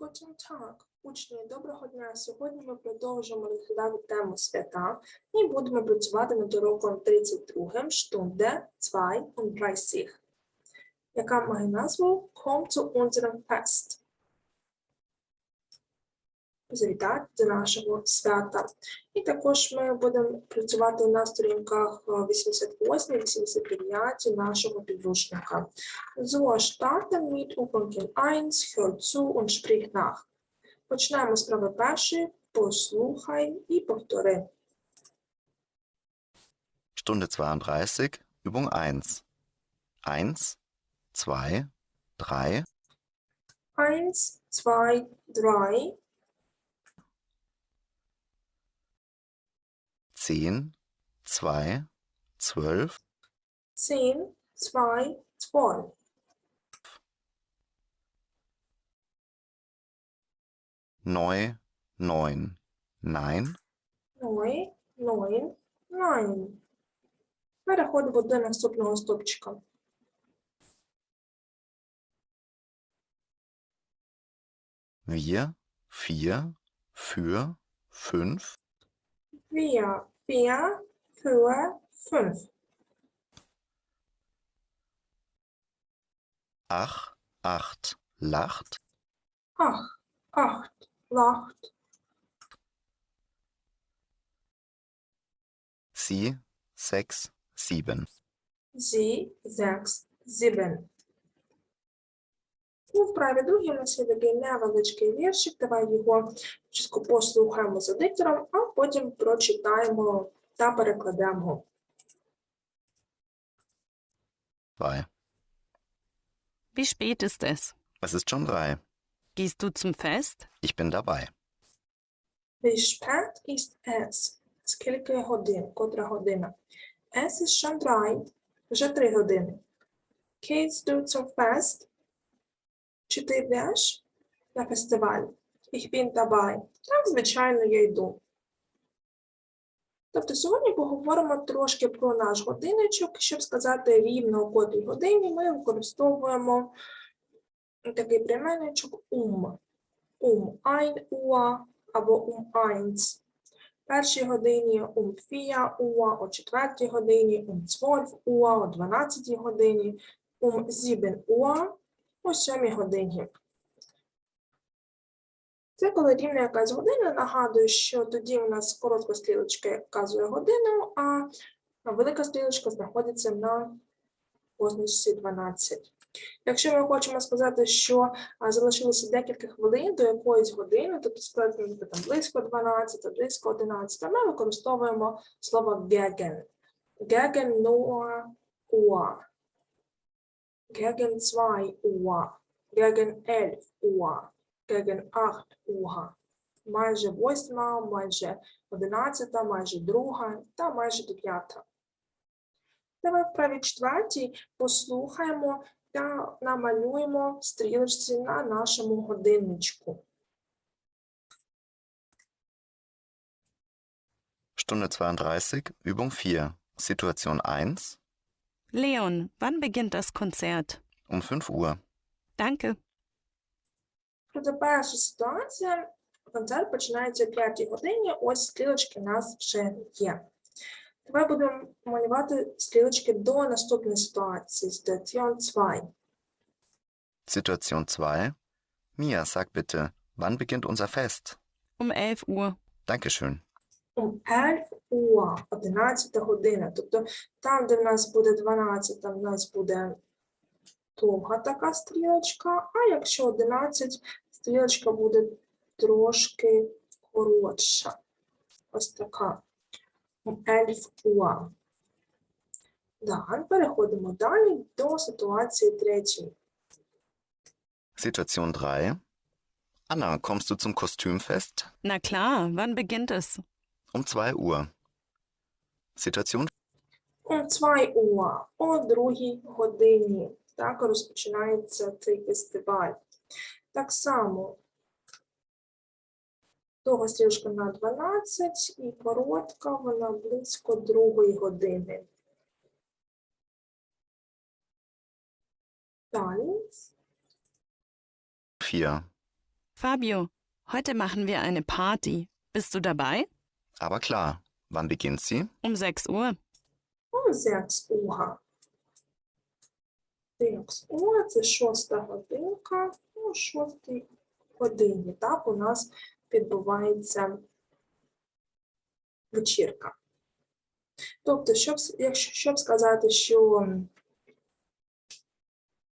Guten так, учні, доброго дня. Сьогодні ми продовжуємо розглядати тему свята і будемо працювати над уроком 32 Stunde 2 und 30, яка має назву Komm zu unserem Fest. завітати до нашого свята. І також ми будемо працювати на сторінках 88-89 нашого підручника. So starten mit Übungen 1, hör zu und sprich nach. Почнемо з прави першої, послухай і повтори. Stunde 32, Übung 1. 1, 2, 3. 1, 2, 3. zehn, zwei, zwölf. Zehn, zwei, zwölf. Neu, neun, nein. Neu, neun, nein. Переходимо до наступного стопчика. Wir, vier, für, fünf. Wir, vier, für, fünf, 8, 8, lacht, acht, acht, acht, sie, 6, 7. sie, sechs, sieben. У вправі другій у нас є такий невеличкий віршик. Давай його чітко послухаємо за диктором, а потім прочитаємо та перекладемо. 2. Wie spät ist es? Es ist schon 3. Gehst du zum Fest? Ich bin dabei. Wie spät ist es? Скільки годин? Котра година? Es ist schon drei. Вже три години. Gehst du zum Fest? Чи ти йдеш на фестиваль? Ich bin dabei. Так, звичайно, я йду. Тобто сьогодні поговоримо трошки про наш годинничок. Щоб сказати рівно о котрій годині, ми використовуємо такий прийменничок ум. Um ein Uhr або um eins. Першій годині um vier Uhr, о четвертій годині um 12 Uhr, о 12 годині um 7 Uhr, о 7 годині. Це коли рівна якась година, нагадую, що тоді у нас коротка стрілочка вказує годину, а велика стрілочка знаходиться на позначці 12. Якщо ми хочемо сказати, що залишилося декілька хвилин до якоїсь години, тобто сказати наприклад, там близько 12, близько 11, ми використовуємо слово gegen. Gegen 0 Uhr. Gegen 2 Uhr. Gegen 11 Uhr. Gegen 8 Uhr. Майже 8, майже 11, майже 2 та майже 9. Давай в правій четвертій послухаємо та намалюємо стрілочці на нашому годинничку. Stunde 32, Übung 4. Situation 1, Leon, wann beginnt das Konzert? um 5 Uhr. Danke. Тобто перша ситуація, концерт починається о 5 годині, ось стрілочки у нас вже є. Давай будемо малювати стрілочки до наступної ситуації, Situation 2. Situation 2. Mia, sag bitte, wann beginnt unser Fest? Um 11 Uhr. Dankeschön. Um 11 Uhr, 11 година. Тобто там, де в нас буде 12, там в нас буде довга така стрілочка, а якщо 11, стрілочка буде трошки коротша. Ось така. Um 11 Uhr. Переходимо далі до ситуації третьої. Situation 3. Anna, kommst du zum Kostümfest? Na klar, wann beginnt es? Um 2 Uhr. Situation Um 2 Uhr, о другій годині. Так розпочинається цей фестиваль. Так само довга стрілочка на 12 і коротка вона близько другої години. Далі 4. Fabio, heute machen wir eine Party. Bist du dabei? Aber klar, wann beginnt sie? Um 6 Uhr. Um 6 Уга. 6 Уга це шоста годинка. У шостій годині. Так, у нас відбувається вечірка. Тобто, щоб, якщо, щоб сказати, що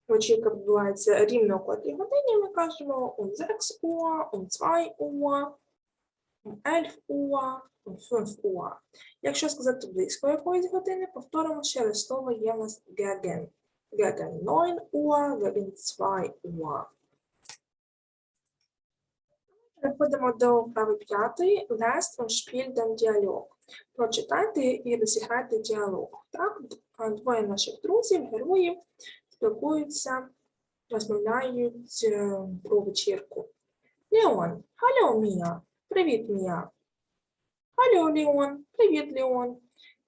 вечірка відбувається рівно о котрій годині, ми кажемо um 6 Uhr, um 2 Uhr, 11 Uhr, 5 Uhr. Якщо сказати близько якоїсь години, повторимо ще раз слово є у нас gegen. Gegen 9 Uhr, gegen 2 Uhr. Переходимо до вправи п'ятої. Lest und spiel den Dialog. Прочитайте і розіграйте діалог. Так? Двоє наших друзів, героїв, спілкуються, розмовляють е, про вечірку. Леон, халло, Мія. Привіт, Мія. Hallo Leon, привіт, Leon.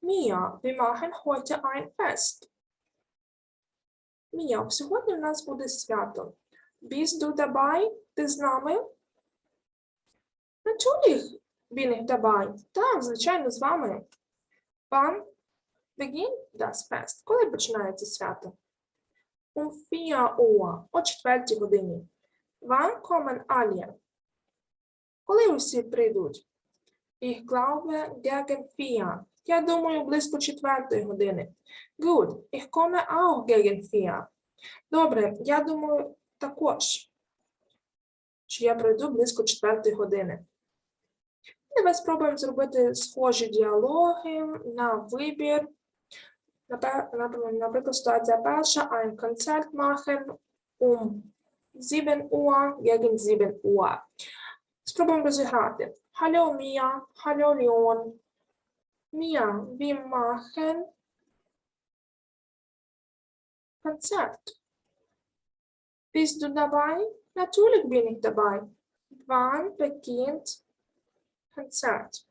Mia, wir machen heute ein Fest. Мія, сьогодні в нас буде свято. Bist du dabei? Ти з нами? Natürlich bin ich dabei. Так, звичайно, з вами. Wann beginnt das Fest? Коли починається свято? Um 4 Uhr, о 4 годині. Wann kommen alle? Коли усі прийдуть? Ich glaube gegen vier. Я думаю, близько четвертої години. Good. Ich komme auch gegen vier. Добре, я думаю також, що я прийду близько четвертої години. Давай спробуємо зробити схожі діалоги на вибір. Наприклад, ситуація перша. Ein Konzert machen um 7 Uhr gegen 7 Uhr. Спробуємо розіграти. Hallo Mia, hallo Leon. Mia, wir machen Konzert. Bist du dabei? Natürlich bin ich dabei. Wann beginnt Konzert?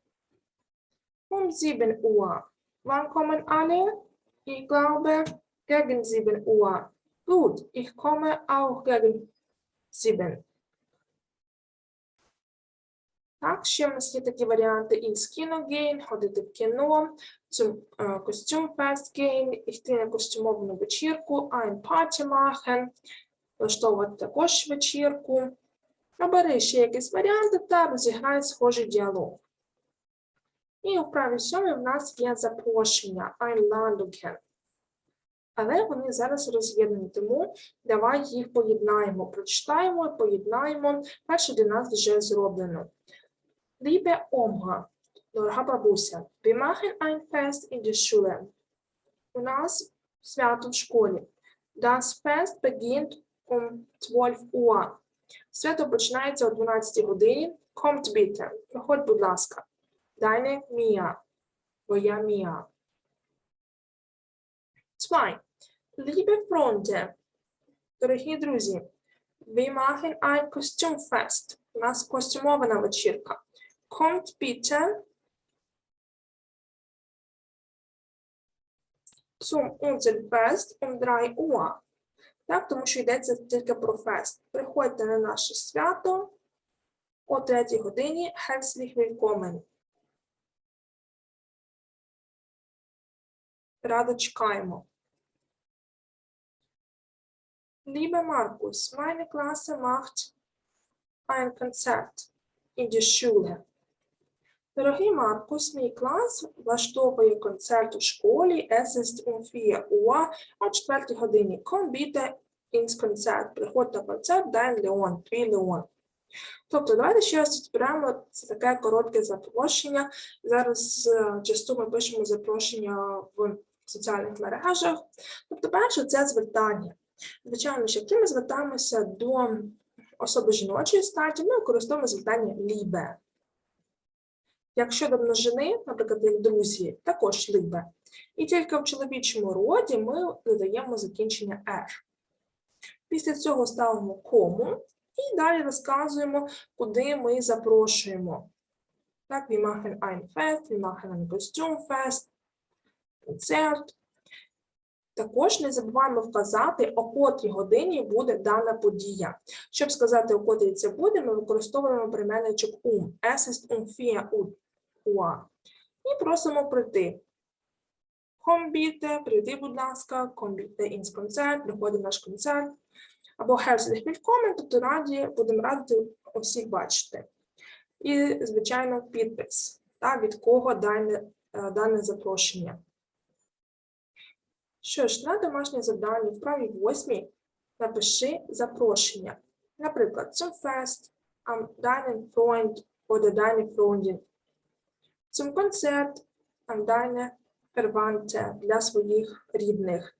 Um 7 Uhr. Wann kommen alle? Ich glaube, gegen 7 Uhr. Gut, ich komme auch gegen 7. Так, ще в нас є такі варіанти із кіногейн, ходити в кіно, е, костюм фестгейн, йти на костюмовану вечірку, ein Party machen, влаштовувати також вечірку. Обери ще якісь варіанти та розіграй схожий діалог. І у вправі сьомій в нас є запрошення Einladungen. Але вони зараз роз'єднані, тому давай їх поєднаємо. Прочитаємо, поєднаємо. Перше для нас вже зроблено. Liebe Oma, дорога бабуся, wir machen ein Fest in der Schule. У нас свято в школі. Das Fest beginnt um 12 Uhr. Свято починається о 12 годині. Kommt bitte. Приходь, будь ласка. Deine Mia. Твоя Мія. Zwei. Liebe Freunde, дорогі друзі, wir machen ein Kostümfest. У нас костюмована вечірка. Kommt bitte zum unser Fest um 3 Uhr. Так, тому що йдеться тільки про фест. Приходьте на наше свято о 3 годині. Herzlich willkommen. Радо чекаємо. Liebe Markus, meine Klasse macht ein Konzert in der Schule. Дорогий Маркус, мій клас влаштовує концерт у школі Es um 4 Uhr о 4 годині. Komm bitte ins Konzert. Приходь на концерт, dein Leon, твій Леон. Тобто, давайте ще раз зберемо це таке коротке запрошення. Зараз е, часто ми пишемо запрошення в соціальних мережах. Тобто, перше це звертання. Звичайно, що ми звертаємося до особи жіночої статі, ми використовуємо звертання лібе. Якщо до множини, наприклад, як друзі, також либе. І тільки в чоловічому роді ми додаємо закінчення «er». Після цього ставимо кому і далі розказуємо, куди ми запрошуємо. Так, wir machen ein Fest, wir machen ein Kostümfest, Konzert. Також не забуваємо вказати, о котрій годині буде дана подія. Щоб сказати, о котрій це буде, ми використовуємо прийменничок ум. Es ist um 4 Uhr. І просимо прийти. Bitte, прийди, будь ласка, bitte ins Konzert, приходи наш концерт. Або herzlich willkommen, тобто раді, будемо радити всіх бачити. І, звичайно, підпис, та, від кого дане, е, дане запрошення. Що ж, на домашнє завдання в правій восьмій напиши запрошення. Наприклад, zum Fest, am deinen Freund oder deine Freundin. Zum Konzert, an deine для своїх рідних.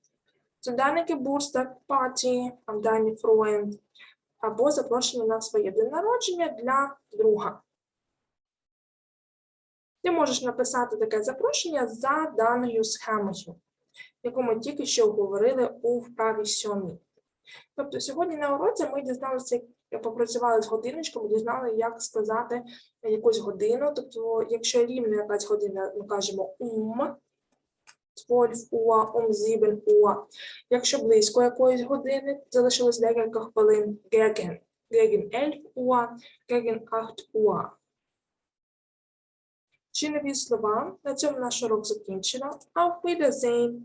Zum deinen Geburtstag, Party, an deine Freund. Або запрошення на своє день народження для друга. Ти можеш написати таке запрошення за даною схемою яку ми тільки що говорили у вправі сьомій. Тобто сьогодні на уроці ми дізналися, попрацювали з годиночком, дізнали, як сказати якусь годину. Тобто, якщо рівна якась година, ми кажемо ум, 12 Uhr, um 7 Uhr. Якщо близько якоїсь години, залишилось декілька хвилин, gegen, gegen 11 Uhr, gegen 8 Uhr. Чи нові слова? На цьому наш урок закінчено. Auf Wiedersehen!